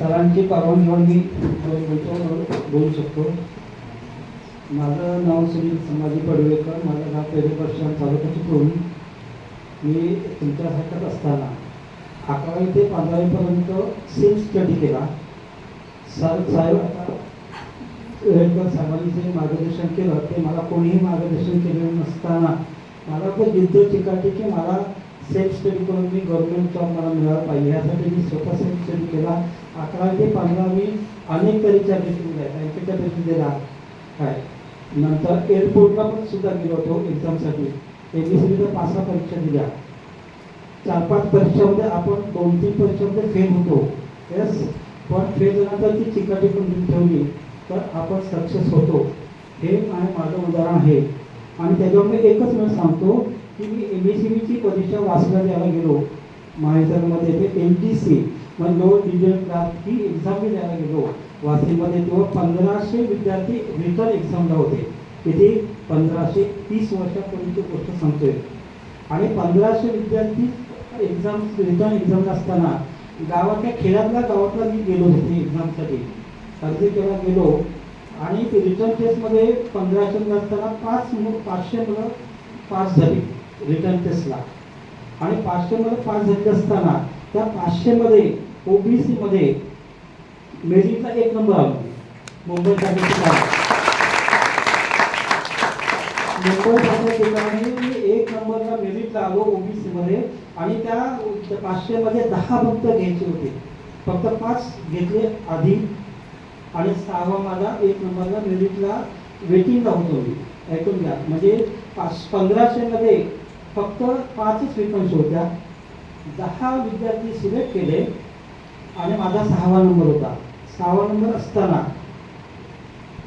सरांची परवानगी घेऊन मी बोलतो बोलू शकतो. माझं नाव सुनील संभाजी पडवेकर. माझं नाव पेरे परिषद तालुका चिपळूण मी तुमच्या हातात असताना अकरावी ते पंधरावीपर्यंत सेम स्टडी केला. सर साहेब आता रेडकर साहेबांनी जे मार्गदर्शन केलं. ते मला कोणीही मार्गदर्शन केलेलं नसताना मला पण जिद्द चिकाटी की मला सेल्फ स्टडी करून मी गव्हर्नमेंट जॉब मला मिळाला पाहिजे. यासाठी मी स्वतः सेल्फ स्टडी केला. अकरावी ते पंधरावी अनेक तऱ्हेच्या परीक्षा दिल्या बँकेच्या परीक्षा दिल्या काय? नंतर एअरपोर्टला पण सुद्धा गेलो होतो एक्झामसाठी एम बी सीच्या पाच सहा परीक्षा दिल्या. चार पाच परीक्षामध्ये आपण दोन तीन परीक्षामध्ये फेल होतो. येस पण फेल झाल्यानंतर ती चिकाटी पण ठेवली. तर आपण सक्सेस होतो. हे आहे माझं उदाहरण आहे. आणि त्याच्यावर मी एकच वेळ सांगतो की मी एम बी सी बीची परीक्षा वाचला द्यायला गेलो. महाविद्यालयामध्ये ते एम टी सी म्हणजे लो डिजिटल क्लास ही एक्झाम मी द्यायला गेलो वाशीमध्ये तेव्हा पंधराशे विद्यार्थी रिटर्न एक्झामला होते. किती पंधराशे तीस वर्षापूर्वीची गोष्ट सांगतोय. आणि पंधराशे विद्यार्थी एक्झाम रिटर्न एक्झामला असताना गावातल्या खेड्यातल्या गावातला मी गेलो होते एक्झामसाठी अर्ज केला गेलो आणि ते रिटर्न टेस्टमध्ये पंधराशे असताना पाच पाचशे मुलं पास झाली रिटर्न टेस्टला आणि पाचशे पाच पास असताना त्या पाचशेमध्ये ओबीसीमध्ये मेरिटला एक नंबर आलो. मुंबई मुंबई ठिकाणी मी एक नंबरला मेरिटला आलो ओबीसीमध्ये आणि त्या त्या पाचशेमध्ये दहा फक्त घ्यायचे होते. फक्त पाच घेतले आधी आणि सहावा माझा एक नंबरला मेरिटला वेटिंगला होतो. मी ऐकून घ्या. म्हणजे पाच पंधराशेमध्ये फक्त पाचच फ्रिक्वेन्सी होत्या. दहा विद्यार्थी सिलेक्ट केले आणि माझा सहावा नंबर होता. सहावा नंबर असताना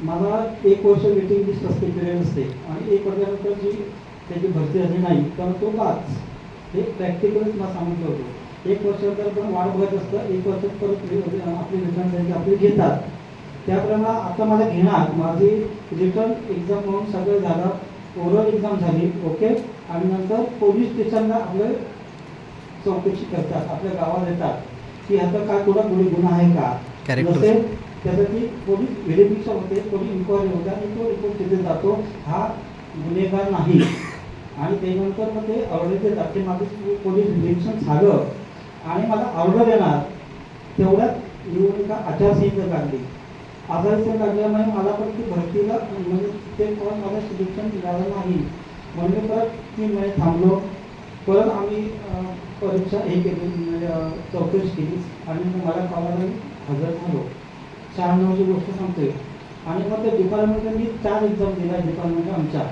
मला एक वर्ष वेटिंग लिस्ट असते पिरियड असते. आणि एक वर्षानंतर जी त्याची भरती झाली नाही तर तो पाच. हे प्रॅक्टिकलच मला सांगितलं होतं. एक वर्षानंतर पण वाढ बघत असतं. एक वर्षात परत आपले आपली रिटर्न द्यायची आपली घेतात. त्याप्रमाणे आता मला घेणार. माझी रिटर्न एक्झाम म्हणून सगळं झालं. ओरल एक्झाम झाली. ओके आणि नंतर पोलीस स्टेशनला आपलं चौकशी करतात आपल्या गावात येतात की आता काय कुठं गुन्हे गुन्हा आहे का. नसेल त्यासाठी पोलीस व्हेरिफिकेशन होते पोलीस इन्क्वायरी होते आणि तो रिपोर्ट तिथे जातो. हा गुन्हेगार नाही. आणि त्यानंतर मग ते ऑर्डर देतात की माझं पोलीस व्हेरिफिकेशन झालं. आणि मला ऑर्डर येणार तेवढ्यात निवडणुका आचारसंहिता काढली आचारसंहिता काढल्यामुळे मला पण ती भरतीला म्हणजे ते पण मला सिलेक्शन मिळालं नाही. म्हणून मी परत तीन महिने थांबलो. परत आम्ही परीक्षा हे केली म्हणजे चौकशी केली आणि मग मला कॉलाला हजर झालो. शहाण्णवची गोष्ट सांगतोय. आणि मग त्या डिपार्टमेंटला मी चार एक्झाम दिल्या डिपार्टमेंट आमच्या.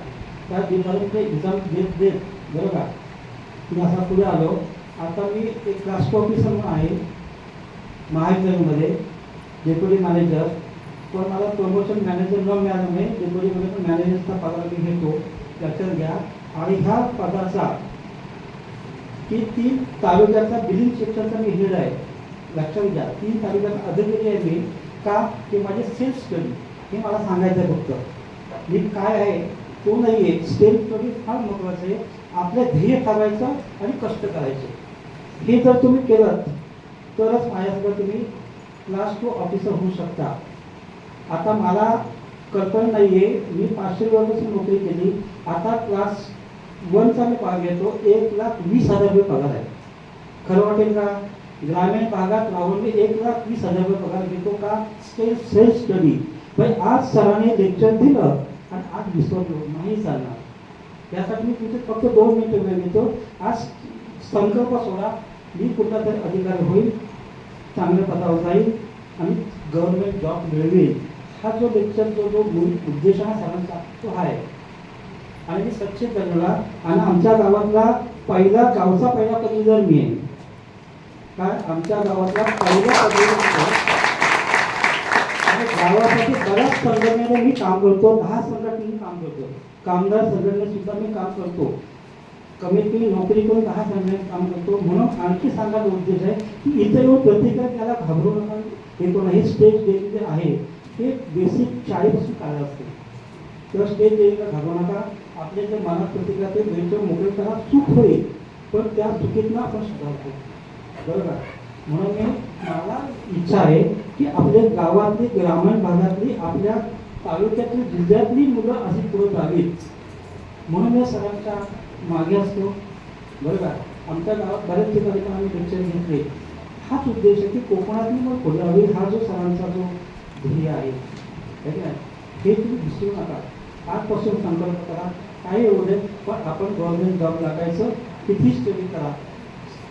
त्या डिपार्टमेंटच्या एक्झाम देत देत बरं का? मी असा पुढे आलो. आता मी एक क्लास ऑफिसर म्हणून आहे महाविद्यालयामध्ये डेप्युटी मॅनेजर पण मला प्रमोशन मॅनेजर न मिळाल्यामुळे डेप्युटीमध्ये पण मॅनेजरचा पगार मी घेतो. लक्षात घ्या. आणि ह्या पदाचा की तीन तालुक्याचा बिलिंग सेक्शनचा मी हेड आहे. लक्षात घ्या. तीन तालुक्याचा अधिकारी आहे मी. का? की माझे सेल्फ स्टडी हे मला सांगायचं आहे फक्त. मी काय आहे? तो नाही आहे सेल्फ स्टडी फार महत्त्वाचं आहे. आपलं ध्येय ठरवायचं आणि कष्ट करायचे. हे जर तुम्ही केलं तरच माझ्यासोबत तुम्ही क्लास टू ऑफिसर होऊ शकता. आता मला कल्पना नाही आहे मी पाचशे वर्षाची नोकरी केली. आता क्लास वनचा मी पगार घेतो. एक लाख वीस हजार रुपये पगार आहे. खरं वाटेल का? ग्रामीण भागात राहून मी एक लाख वीस हजार रुपये पगार घेतो का? सेल्फ सेल्फ स्टडी पण आज सरांनी लेक्चर दिलं आणि आज विसरलो नाही चालणार. त्यासाठी मी तुमचे फक्त दोन मिनिटं वेळ घेतो आज संकल्प सोडा. मी कुठला तरी अधिकार होईल. चांगल्या पदावर जाईल आणि गव्हर्नमेंट जॉब मिळवेल. हा जो लेक्चर जो जो मूळ उद्देश हा सरांचा तो आहे. आणि मी स्वच्छ झालेला आणि आमच्या गावातला पहिला गावचा पहिला पदवीधर मी आहे. काय? आमच्या गावातला पहिला पदवीधर आणि गावासाठी बऱ्याच संघटनेने मी काम करतो. दहा संघटनेने काम करतो. कामगार संघटने सुद्धा मी काम करतो. कमीत कमी नोकरी करून दहा संघटनेत काम करतो. म्हणून आणखी सांगायचा उद्देश आहे की इथे येऊन प्रत्येकाने त्याला घाबरू नका. हे कोणाही हे स्टेज डेली आहे. हे बेसिक शाळेपासून काय असते. तेव्हा स्टेज डेलीला घाबरू नका आपल्या जे मानस प्रतिक्रिया ते वेळच्या मोकळेपणा चूक होईल पण त्या चुकीतनं आपण सुधारतो. बरोबर? म्हणून मी मला इच्छा आहे की आपल्या गावातली ग्रामीण भागातली आपल्या तालुक्यातली जिल्ह्यातली मुलं अशी पुढे जावीत. म्हणून या सरांच्या मागे असतो. बरोबर? आमच्या गावात बऱ्याच ठिकाणी पण आम्ही लेक्चर घेतले. हाच उद्देश आहे की कोकणातली मग पुढे हा जो सरांचा जो ध्येय आहे. ना हे तुम्ही विसरू नका. आजपासून संकल्प करा. काही एवढे पण आपण गव्हर्नमेंट जॉब लागायचं किती स्टडी करा.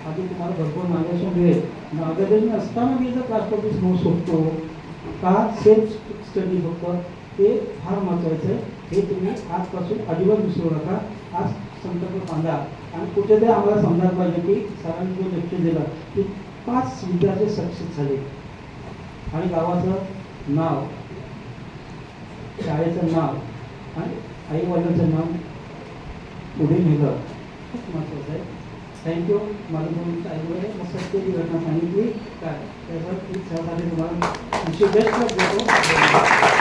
आधी तुम्हाला भरपूर मार्गदर्शन मिळेल. मार्गदर्शन असताना मी जर ट्रान्सपोर्टेशन होऊ शकतो का सेल्फ स्टडी होतं ते फार महत्त्वाचं आहे. हे तुम्ही आजपासून अजिबात विसरू नका. आज संकल्प बांधा. आणि कुठेतरी आम्हाला समजायला पाहिजे की सरांनी जो लेक्चर दिला की पाच विद्यार्थी सक्सेस झाले. आणि गावाचं नाव शाळेचं नाव आणि आईवडिलांचं नाव पुढे नेलं खूप महत्त्वाचं आहे. थँक्यू माझं म्हणून ऐकलं मग सत्य जी घटना सांगितली. काय? त्याचा सहकार्य तुम्हाला. विशेष देतो